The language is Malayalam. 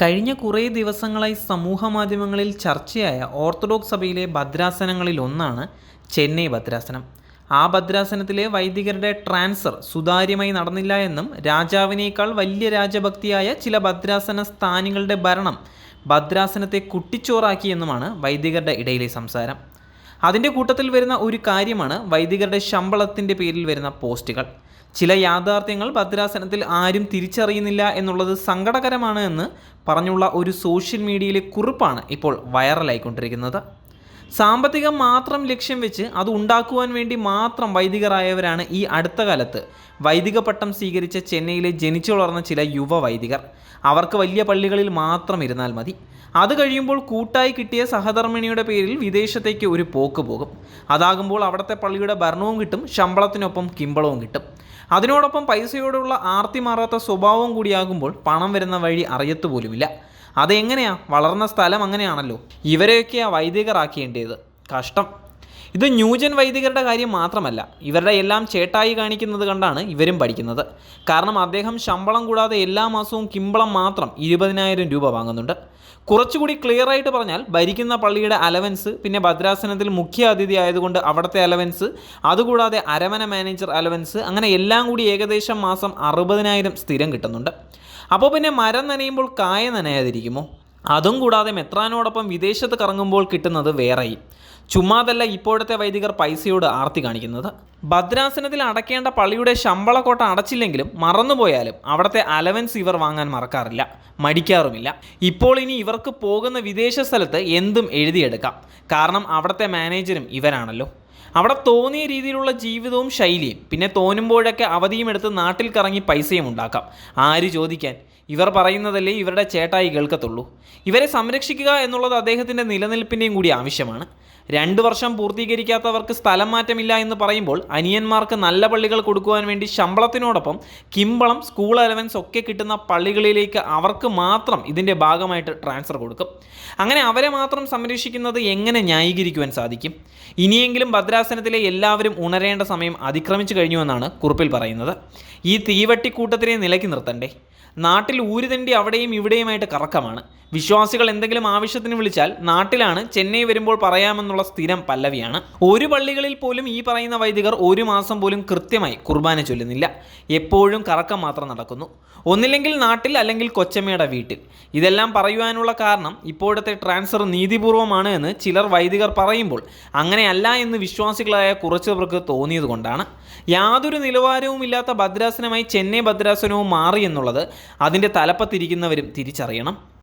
കഴിഞ്ഞ കുറേ ദിവസങ്ങളായി സമൂഹ മാധ്യമങ്ങളിൽ ചർച്ചയായ ഓർത്തഡോക്സ് സഭയിലെ ഭദ്രാസനങ്ങളിൽ ഒന്നാണ് ചെന്നൈ ഭദ്രാസനം. ആ ഭദ്രാസനത്തിലെ വൈദികരുടെ ട്രാൻസ്ഫർ സുതാര്യമായി നടന്നില്ല എന്നും രാജാവിനേക്കാൾ വലിയ രാജഭക്തിയായ ചില ഭദ്രാസന സ്ഥാനികളുടെ ഭരണം ഭദ്രാസനത്തെ കുട്ടിച്ചോറാക്കിയെന്നുമാണ് വൈദികരുടെ ഇടയിലെ സംസാരം. അതിന്റെ കൂട്ടത്തിൽ വരുന്ന ഒരു കാര്യമാണ് വൈദികരുടെ ശമ്പളത്തിന്റെ പേരിൽ വരുന്ന പോസ്റ്റുകൾ. ചില യാഥാർത്ഥ്യങ്ങൾ ഭദ്രാസനത്തിൽ ആരും തിരിച്ചറിയുന്നില്ല എന്നുള്ളത് സങ്കടകരമാണ് എന്ന് പറഞ്ഞുള്ള ഒരു സോഷ്യൽ മീഡിയയിലെ കുറിപ്പാണ് ഇപ്പോൾ വൈറലായിക്കൊണ്ടിരിക്കുന്നത്. സാമ്പത്തികം മാത്രം ലക്ഷ്യം വെച്ച് അത് ഉണ്ടാക്കുവാൻ വേണ്ടി മാത്രം വൈദികരായവരാണ് ഈ അടുത്ത കാലത്ത്. വൈദിക പട്ടം സ്വീകരിച്ച ചെന്നൈയിലെ ജനിച്ചു വളർന്ന ചില യുവ വൈദികർ. അവർക്ക് വലിയ പള്ളികളിൽ മാത്രം ഇരുന്നാൽ മതി. അത് കഴിയുമ്പോൾ കൂട്ടായി കിട്ടിയ സഹധർമ്മിണിയുടെ പേരിൽ വിദേശത്തേക്ക് ഒരു പോക്ക് പോകും. അതാകുമ്പോൾ അവിടുത്തെ പള്ളിയുടെ ഭരണവും കിട്ടും ശമ്പളത്തിനൊപ്പം കിമ്പളവും കിട്ടും. അതിനോടൊപ്പം പൈസയോടുള്ള ആർത്തി മാറാത്ത സ്വഭാവം കൂടിയാകുമ്പോൾ പണം വരുന്ന വഴി അറിയത്തുപോലുമില്ല അതെങ്ങനെയാ? വളർന്ന സ്ഥലം അങ്ങനെയാണല്ലോ. ഇവരെയൊക്കെയാ വൈദികരാക്കേണ്ടത് കഷ്ടം. ഇത് ന്യൂജൻ വൈദികരുടെ കാര്യം മാത്രമല്ല ഇവരുടെ എല്ലാം ചേട്ടായി കാണിക്കുന്നത് കണ്ടാണ് ഇവരും പഠിക്കുന്നത്. കാരണം അദ്ദേഹം ശമ്പളം കൂടാതെ എല്ലാ മാസവും കിമ്പളം മാത്രം ഇരുപതിനായിരം രൂപ വാങ്ങുന്നുണ്ട്. കുറച്ചുകൂടി ക്ലിയർ ആയിട്ട് പറഞ്ഞാൽ ഭരിക്കുന്ന പള്ളിയുടെ അലവൻസ് പിന്നെ ഭദ്രാസനത്തിൽ മുഖ്യ അതിഥി ആയതുകൊണ്ട് അവിടുത്തെ അലവൻസ് അതുകൂടാതെ അരമന മാനേജർ അലവൻസ് അങ്ങനെ എല്ലാം കൂടി ഏകദേശം മാസം അറുപതിനായിരം സ്ഥിരം കിട്ടുന്നുണ്ട്. അപ്പോൾ പിന്നെ മരം നനയുമ്പോൾ കായ നനയാതിരിക്കുമോ? അതും കൂടാതെ മെത്രാനോടൊപ്പം വിദേശത്ത് കറങ്ങുമ്പോൾ കിട്ടുന്നത് വേറെയും. ചുമ്മാതല്ല ഇപ്പോഴത്തെ വൈദികർ പൈസയോട് ആർത്തി കാണിക്കുന്നത്. ഭദ്രാസനത്തിൽ അടയ്ക്കേണ്ട പള്ളിയുടെ ശമ്പളക്കോട്ട അടച്ചില്ലെങ്കിലും മറന്നുപോയാലും അവിടുത്തെ അലവൻസ് ഇവർ വാങ്ങാൻ മറക്കാറില്ല മടിക്കാറുമില്ല. ഇപ്പോൾ ഇനി ഇവർക്ക് പോകുന്ന വിദേശ സ്ഥലത്ത് എന്തും എഴുതിയെടുക്കാം. കാരണം അവിടുത്തെ മാനേജരും ഇവരാണല്ലോ. അവിടെ തോന്നിയ രീതിയിലുള്ള ജീവിതവും ശൈലിയും പിന്നെ തോന്നുമ്പോഴൊക്കെ അവധിയും എടുത്ത് നാട്ടിൽ കറങ്ങി പൈസയും ഉണ്ടാക്കാം. ആര് ചോദിക്കാൻ? ഇവർ പറയുന്നതല്ലേ ഇവരുടെ ചേട്ടായി കേൾക്കത്തുള്ളൂ. ഇവരെ സംരക്ഷിക്കുക എന്നുള്ളത് അദ്ദേഹത്തിന്റെ നിലനിൽപ്പിന്റെയും കൂടി ആവശ്യമാണ്. രണ്ട് വർഷം പൂർത്തീകരിക്കാത്തവർക്ക് സ്ഥലം മാറ്റമില്ല എന്ന് പറയുമ്പോൾ അനിയന്മാർക്ക് നല്ല പള്ളികൾ കൊടുക്കുവാൻ വേണ്ടി ശമ്പളത്തിനോടൊപ്പം കിമ്പളം സ്കൂൾ അലവൻസ് ഒക്കെ കിട്ടുന്ന പള്ളികളിലേക്ക് അവർക്ക് മാത്രം ഇതിന്റെ ഭാഗമായിട്ട് ട്രാൻസ്ഫർ കൊടുക്കും. അങ്ങനെ അവരെ മാത്രം സംരക്ഷിക്കുന്നത് എങ്ങനെ ന്യായീകരിക്കുവാൻ സാധിക്കും? ഇനിയെങ്കിലും ഭദ്രാസനത്തിലെ എല്ലാവരും ഉണരേണ്ട സമയം അതിക്രമിച്ചു കഴിഞ്ഞുവെന്നാണ് കുറിപ്പിൽ പറയുന്നത്. ഈ തീവട്ടിക്കൂട്ടത്തിനെ നിലയ്ക്ക് നിർത്തണ്ടേ? നാട്ടിൽ ഊരുതണ്ടി അവിടെയും ഇവിടെയുമായിട്ട് കറക്കമാണ്. വിശ്വാസികൾ എന്തെങ്കിലും ആവശ്യത്തിന് വിളിച്ചാൽ നാട്ടിലാണ് ചെന്നൈ വരുമ്പോൾ പറയാമെന്നുള്ള സ്ഥിരം പല്ലവിയാണ്. ഒരു പള്ളികളിൽ പോലും ഈ പറയുന്ന വൈദികർ ഒരു മാസം പോലും കൃത്യമായി കുർബാന ചൊല്ലുന്നില്ല. എപ്പോഴും കറക്കം മാത്രം നടക്കുന്നു. ഒന്നില്ലെങ്കിൽ നാട്ടിൽ അല്ലെങ്കിൽ കൊച്ചമ്മയുടെ വീട്ടിൽ. ഇതെല്ലാം പറയുവാനുള്ള കാരണം ഇപ്പോഴത്തെ ട്രാൻസ്ഫർ നീതിപൂർവമാണ് എന്ന് ചിലർ വൈദികർ പറയുമ്പോൾ അങ്ങനെയല്ല എന്ന് വിശ്വാസികളായ കുറച്ചു പേർക്ക് തോന്നിയതുകൊണ്ടാണ്. യാതൊരു യാതൊരു നിലവാരവുമില്ലാത്ത ഭദ്രാസനമായി ചെന്നൈ ഭദ്രാസനവും മാറി എന്നുള്ളത് അതിന്റെ തലപ്പത്തിരിക്കുന്നവരും തിരിച്ചറിയണം.